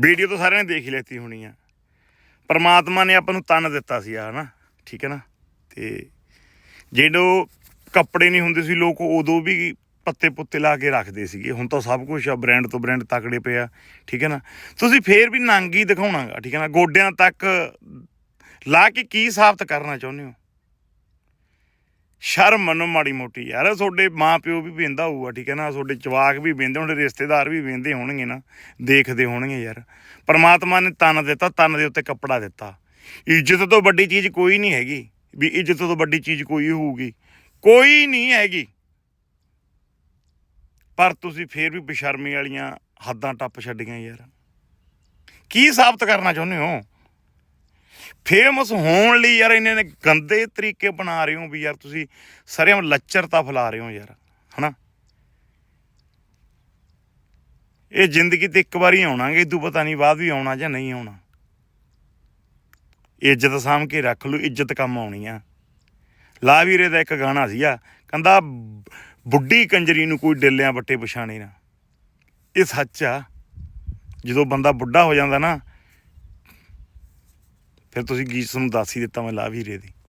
Video ਤਾਂ ਸਾਰਿਆਂ ਨੇ ਦੇਖ ਹੀ ਲੈਤੀ ਹੋਣੀ ਆ। ਪਰਮਾਤਮਾ ਨੇ ਆਪਾਂ ਨੂੰ ਤਨ ਦਿੱਤਾ ਸੀ ਆ, ਹਨਾ? ਠੀਕ ਹੈ ਨਾ? ਤੇ ਜਿਹੜੋ ਕੱਪੜੇ ਨਹੀਂ ਹੁੰਦੇ ਸੀ, ਲੋਕ ਉਦੋਂ ਵੀ ਪੱਤੇ ਪੁੱਤੇ ਲਾ ਕੇ ਰੱਖਦੇ ਸੀਗੇ। ਹੁਣ ਤਾਂ ਸਭ ਕੁਝ ਆ, ਬ੍ਰਾਂਡ ਤੋਂ ਬ੍ਰਾਂਡ ਤਕੜੇ ਪਿਆ ਠੀਕ ਹੈ ਨਾ? ਤੁਸੀਂ ਫੇਰ ਵੀ ਨੰਗੀ ਦਿਖਾਉਣਾਗਾ, ਠੀਕ ਹੈ ਨਾ? ਗੋਡਿਆਂ ਤੱਕ ਲਾ ਕੇ ਕੀ ਸਾਬਤ ਕਰਨਾ ਚਾਹੁੰਦੇ ਹੋ? ਸ਼ਰਮ ਮੰਨੋ ਮਾੜੀ ਮੋਟੀ ਯਾਰ, ਤੁਹਾਡੇ ਮਾਂ ਪਿਓ ਵੀ ਵੇਂਦਾ ਹੋਊਗਾ, ਠੀਕ ਹੈ ਨਾ? ਤੁਹਾਡੇ ਜਵਾਕ ਵੀ ਵੇਂਦੇ ਹੋਣੇ ਰਿਸ਼ਤੇਦਾਰ ਵੀ ਵੇਂਦੇ ਹੋਣਗੇ ਨਾ, ਦੇਖਦੇ ਹੋਣਗੇ ਯਾਰ। ਪਰਮਾਤਮਾ ਨੇ ਤਨ ਦਿੱਤਾ, ਤਨ ਦੇ ਉੱਤੇ ਕੱਪੜਾ ਦਿੱਤਾ। ਇੱਜ਼ਤ ਤੋਂ ਵੱਡੀ ਚੀਜ਼ ਕੋਈ ਨਹੀਂ ਹੈਗੀ, ਵੀ ਇੱਜ਼ਤ ਤੋਂ ਵੱਡੀ ਚੀਜ਼ ਕੋਈ ਹੋਊਗੀ। ਕੋਈ ਨਹੀਂ ਹੈਗੀ। ਪਰ ਤੁਸੀਂ ਫੇਰ ਵੀ ਬੇਸ਼ਰਮੀ ਵਾਲੀਆਂ ਹੱਦਾਂ ਟੱਪ ਛੱਡੀਆਂ ਯਾਰ। ਕੀ ਸਾਬਤ ਕਰਨਾ ਚਾਹੁੰਦੇ ਹੋ? ਫੇਮਸ ਹੋਣ ਲਈ ਯਾਰ ਇਹਨੇ ਨੇ ਗੰਦੇ ਤਰੀਕੇ ਬਣਾ ਰਹੇ ਹੋ ਵੀ ਯਾਰ ਤੁਸੀਂ ਸਰੇਮ ਲੱਚਰਤਾ ਫੈਲਾ ਰਹੇ ਹੋ ਯਾਰ, ਹਨਾ? ਇਹ ਜ਼ਿੰਦਗੀ ਤੇ ਇੱਕ ਵਾਰੀ ਆਉਣਾਗੇ, ਇਦੋਂ ਪਤਾ ਨਹੀਂ ਬਾਅਦ ਵੀ ਆਉਣਾ ਜਾਂ ਨਹੀਂ ਆਉਣਾ। ਇੱਜ਼ਤ ਸਾਂਭ ਕੇ ਰੱਖ ਲਓ, ਇੱਜ਼ਤ ਕੰਮ ਆਉਣੀ ਆ। ਲਾ ਵੀਰੇ ਦਾ ਇੱਕ ਗਾਣਾ ਸੀਗਾ, ਕਹਿੰਦਾ, ਬੁੱਢੀ ਕੰਜਰੀ ਨੂੰ ਕੋਈ ਡਿੱਲਿਆਂ ਵੱਟੇ ਪਛਾਣੇ ਨਾ। ਇਹ ਸੱਚ ਆ। ਜਦੋਂ ਬੰਦਾ ਬੁੱਢਾ ਹੋ ਜਾਂਦਾ ਨਾ ਫਿਰ ਤੁਸੀਂ ਗੀਤ ਤੁਹਾਨੂੰ ਦੱਸ ਹੀ ਦਿੱਤਾ ਮੈਂ ਲਾ ਵੀਰੇ ਦੀ।